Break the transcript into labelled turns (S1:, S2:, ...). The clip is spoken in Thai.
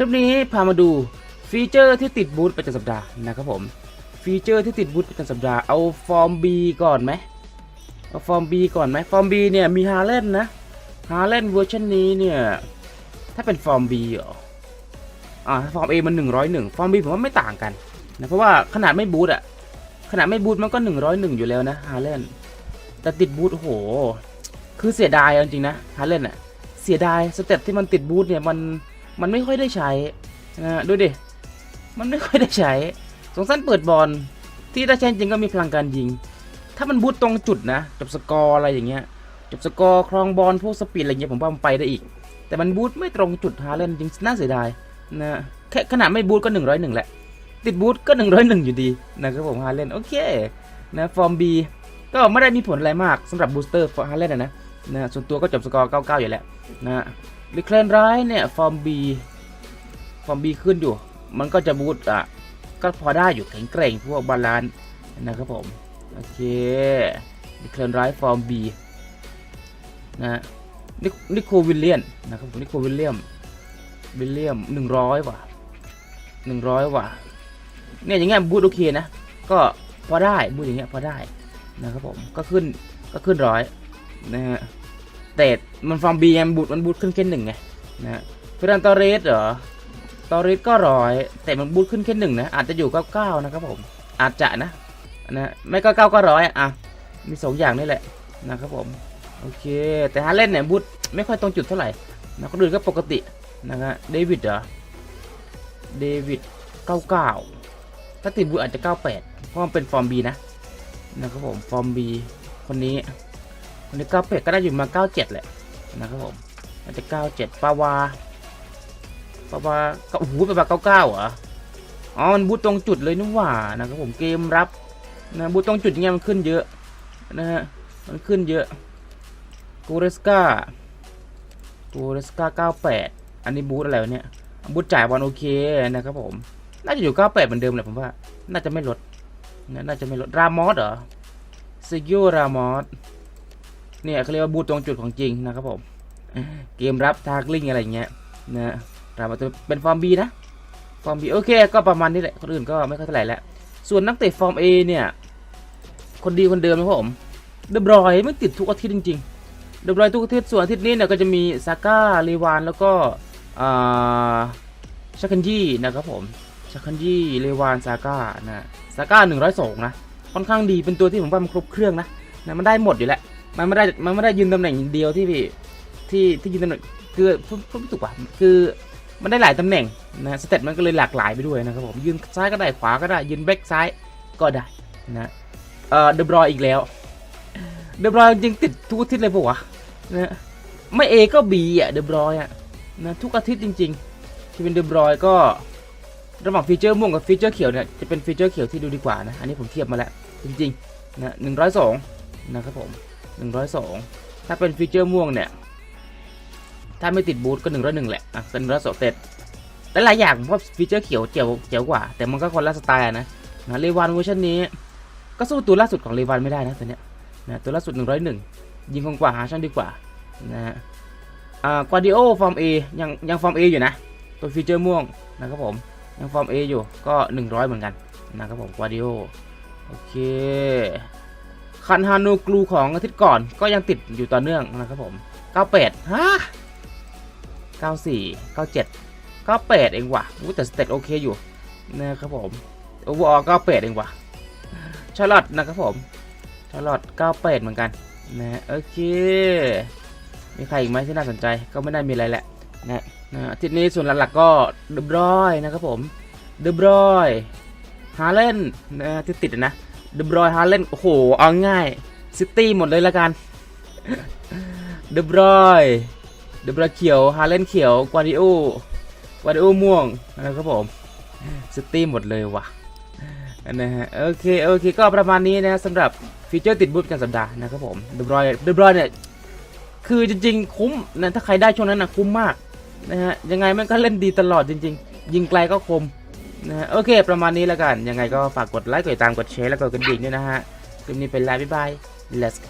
S1: คลิปนี้พามาดูฟีเจอร์ที่ติดบูธประจำสัปดาห์นะครับผม ฟีเจอร์ที่ติดบูธประจำสัปดาห์เอาฟอร์ม B ก่อนไหมเอาฟอร์ม B ก่อนไหมฟอร์ม B เนี่ยมีฮาเล่นนะฮาเล่นเวอร์ชันนี้เนี่ยถ้าเป็นฟอร์ม B เหรออ่าฟอร์ม A มัน 101 ฟอร์ม B ผมว่าไม่ต่างกันนะเพราะว่าขนาดไม่บูทอะขนาดไม่บูทมันก็ 101 อยู่แล้วนะฮาเล่นแต่ติดบูทโห คือเสียดายจริงๆนะฮาเล่นอะเสียดายสเต็ปที่มันติดบูทเนี่ยมัน มันไม่ค่อยได้ใช้นะดูดิ มันไม่ค่อยได้ใช้ สงสัยเปิดบอลที่ถ้าใช้จริงก็มีพลังการยิง ถ้ามันบูทตรงจุดนะ จบสกอร์อะไรอย่างเงี้ย จบสกอร์ครองบอลพวกสปีดอะไรเงี้ยผมว่ามันไปได้อีก แต่มันบูทไม่ตรงจุดฮาเลนจริงน่าเสียดายนะแค่ขนาดไม่บูทก็ 101แหละ ติดบูทก็ 101 อยู่ดีนะครับผมฮาเลนโอเคนะฟอร์ม B ก็ไม่ได้มีผลอะไรมากสำหรับบูสเตอร์ฮาเลนนะนะนะส่วนตัวก็จบสกอร์ 99 อยู่แล้วนะ ลิเคลนไรเนี่ย ฟอร์ม B ฟอร์ม B ขึ้นอยู่ มันก็จะบูทอะ ก็พอได้อยู่แข็งแกร่งพวกบาลานนะครับผม โอเคลิเคลนไรฟอร์ม B นะนินิโควิลเลียนนะครับผมนิโควิลเลียมวิลเลียมหนึ่งร้อยว่ะหนึ่งร้อยว่ะเนี่ยอย่างเงี้ยบูทโอเคนะ ก็พอได้บูทอย่างเงี้ยพอได้นะครับผมก็ขึ้นก็ขึ้นร้อยนะฮะ แต่มันฟอร์มบีมันบูทมันบูทขึ้นแค่หนึ่งไงนะฮะเฟรันตอเรสเหรอตอเรสก็ร้อยแต่มันบูทขึ้นแค่หนึ่งนะอาจจะอยู่เก้าเก้านะครับผมอาจจะนะนะฮะไม่ก็เก้าก็ร้อยอะมีสองอย่างนี่แหละนะครับผมโอเค แต่ฮาเล่นเนี่ยบูทไม่ค่อยตรงจุดเท่าไหร่นะคนอื่นก็ปกตินะฮะเดวิดเหรอเดวิด99ถ้าติดบูทอาจจะ98เพราะมันเป็นฟอร์ม B นะนะครับผมฟอร์ม B คนนี้ คนนี้98ก็ได้อยู่มา97แหละนะครับผมอาจจะ97ปาวาปาวาก็โอ้โหปาวา99เหรออ๋อมันบูทตรงจุดเลยนี่หว่านะครับผมเกมรับนะบูทตรงจุดอย่างเงี้ยมันขึ้นเยอะนะฮะมันขึ้นเยอะกูเรสกากูเรสกา98อันนี้บูทอะไรวะเนี่ยบูทจ่ายบอลโอเคนะครับผมน่าจะอยู่98เหมือนเดิมแหละผมว่า น่าจะไม่ลดนะน่าจะไม่ลดรามอสเหรอซิกิโอรามอส เนี่ยเขาเรียกว่าบูทตรงจุดของจริงนะครับผม เกมรับทากลิงอะไรเงี้ยนะรามอสเป็นฟอร์ม B นะฟอร์ม B โอเค ก็ประมาณนี้แหละ คนอื่นก็ไม่ค่อยเท่าไหร่แล้ว ส่วนนักเตะฟอร์ม A เนี่ย คนดีคนเดิมนะครับผมเดบรอยไม่ติดทุกอาทิตย์จริงๆเดบรอยทุกอาทิตย์ส่วนอาทิตย์นี้เนี่ยก็จะมีซาก้าเลวานแล้วก็ชักคันยี่นะครับผมชักคันยี่เลวานซาก้านะซาก้าหนึ่งร้อยสองนะค่อนข้างดีเป็นตัวที่ผมว่ามันครบเครื่องนะนะมันได้หมดอยู่แล้ว มันไม่ได้มันไม่ได้ยืนตำแหน่งเดียวที่พี่ที่ที่ยืนตำแหน่งคือพูดพูดไม่ถูกป่ะคือมันได้หลายตำแหน่งนะสเตตมันก็เลยหลากหลายไปด้วยนะครับผมยืนซ้ายก็ได้ขวาก็ได้ยืนแบ็กซ้ายก็ได้นะเอ่อเดบรอยอีกแล้วเดบรอยจริงติดทุกอาทิตย์เลยปะวะนะไม่เอก็บีอะเดบรอยอะนะทุกอาทิตย์จริงๆที่เป็นเดบรอยก็ระหว่างฟีเจอร์ม่วงกับฟีเจอร์เขียวเนี่ยจะเป็นฟีเจอร์เขียวที่ดูดีกว่านะอันนี้ผมเทียบมาแล้วจริงๆนะหนึ่งร้อยสองนะครับผม หนึ่งร้อยสองถ้าเป็นฟีเจอร์ม่วงเนี่ย ถ้าไม่ติดบูทก็หนึ่งร้อยหนึ่งแหละอะเป็นหนึ่งร้อยสองเต็ดแต่หลายอย่างผมว่าฟีเจอร์เขียวเจ๋วเจ๋วกว่า แต่มันก็คนละสไตล์นะนะเลวานเวอร์ชันนี้ก็สู้ตัวล่าสุดของเลวานไม่ได้นะตัวเนี้ยนะตัวล่าสุด 101 ยิงคงกว่าหาช่างดีกว่านะฮะอ่ากวาดิโอฟอร์ม A ยังยังฟอร์ม A อยู่นะ ตัวฟีเจอร์ม่วงนะครับผมยังฟอร์ม A อยู่ก็ 100 เหมือนกันนะครับผมกวาดิโอโอเค คันฮานูกลูของอาทิตย์ก่อนก็ยังติดอยู่ต่อเนื่องนะครับผม 98ฮะ94 97 98 เองว่ะอู้แต่สเตตโอเคอยู่นะครับผมโอเวอร์ออ98 เองว่ะชาร์ลอตนะครับผมชาร์ลอต98 เหมือนกันนะโอเค มีใครอีกไหมที่น่าสนใจก็ไม่ได้มีอะไรแหละนะนะอาทิตย์นี้ส่วนหลักๆก็เดบรอยนะครับผมเดบรอยฮาเลนนะที่ติดนะ เดบรอยฮาเลนโอ้โห เอาง่ายซิตี้หมดเลยละกัน เดบรอยเดบรอยเขียวฮาเลนเขียวกวาดิโอวันโอม่วงนะครับผมสตีมหมดเลยว่ะนะฮะโอเคโอเคก็ประมาณนี้นะสำหรับฟีเจอร์ติดบูทประจำสัปดาห์นะครับผมเดบรอยเดบรอยเนี่ยคือจริงๆ คุ้มนะถ้าใครได้ช่วงนั้นนะคุ้มมากนะฮะยังไงมันก็เล่นดีตลอดจริง ๆ ยิงไกลก็คม นะโอเค ประมาณนี้แล้วกัน ยังไงก็ฝากกดไลค์กดติดตามกดแชร์แล้วก็กดกระดิ่งด้วยนะฮะคลิปนี้เป็นไลฟ์บ๊ายบาย let's go